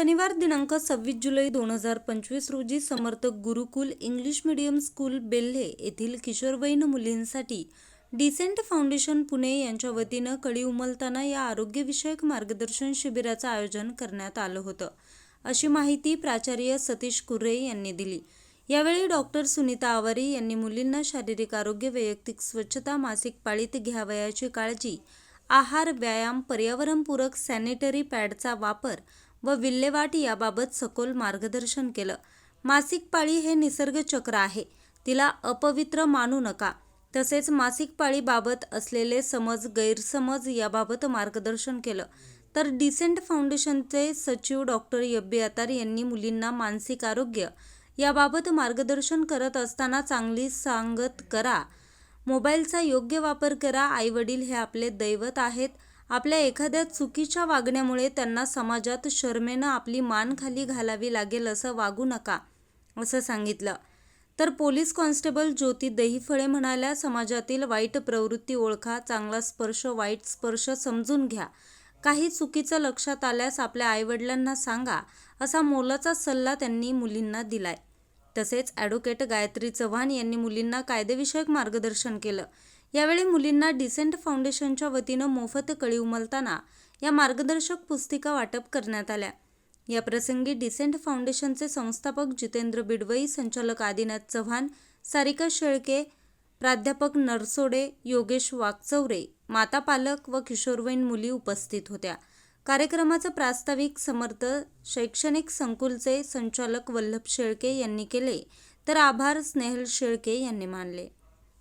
शनिवार दिनांक सव्वीस जुलै दोन हजार पंचवीस रोजी समर्थक Gurukul English medium school Belhe येथील किशोरवयीन मुलींसाठी डिसेंट फाउंडेशन पुणे यांच्या वतीनं कळी उमलताना या आरोग्यविषयक मार्गदर्शन शिबिराचं आयोजन करण्यात आलं होतं. अशी माहिती प्राचार्य सतीश कुर्रे यांनी दिली. यावेळी डॉक्टर सुनीता आवारी यांनी मुलींना शारीरिक आरोग्य वैयक्तिक स्वच्छता मासिक पाळीत घ्यावयाची काळजी आहार व्यायाम पर्यावरणपूरक सॅनिटरी पॅडचा वापर व विल्हेवाट याबाबत सखोल मार्गदर्शन केलं. मासिक पाळी हे निसर्ग चक्र आहे. तिला अपवित्र मानू नका. तसेच मासिक पाळीबाबत असलेले समज गैरसमज याबाबत मार्गदर्शन केलं. तर डिसेंट फाउंडेशनचे सचिव डॉक्टर यब्बी अतार यांनी मुलींना मानसिक आरोग्य याबाबत मार्गदर्शन करत असताना चांगली सांगत करा. मोबाईलचा योग्य वापर करा. आईवडील हे आपले दैवत आहेत. आपल्या एखाद्या चुकीच्या वागण्यामुळे त्यांना समाजात शर्मेनं आपली मान खाली घालावी लागेल असं वागू नका असं सांगितलं. तर पोलीस कॉन्स्टेबल ज्योती दहीफळे म्हणाल्या समाजातील वाईट प्रवृत्ती ओळखा चांगला स्पर्श वाईट स्पर्श समजून घ्या. काही चुकीचं लक्षात आल्यास आपल्या आईवडिलांना सांगा असा मोलाचा सल्ला त्यांनी मुलींना दिलाय. तसेच ॲडव्होकेट गायत्री चव्हाण यांनी मुलींना कायदेविषयक मार्गदर्शन केलं. यावेळी मुलींना डिसेंट फाउंडेशनच्या वतीनं मोफत कळी उमलताना या मार्गदर्शक पुस्तिका वाटप करण्यात आल्या. या प्रसंगी डिसेंट फाउंडेशनचे संस्थापक जितेंद्र बिडवई संचालक आदिनाथ चव्हाण सारिका शेळके प्राध्यापक नरसोडे योगेश वाकचौरे माता पालक व किशोरवयीन मुली उपस्थित होत्या. कार्यक्रमाचं प्रास्ताविक समर्थ शैक्षणिक संकुलचे संचालक वल्लभ शेळके यांनी केले. तर आभार स्नेहल शेळके यांनी मानले.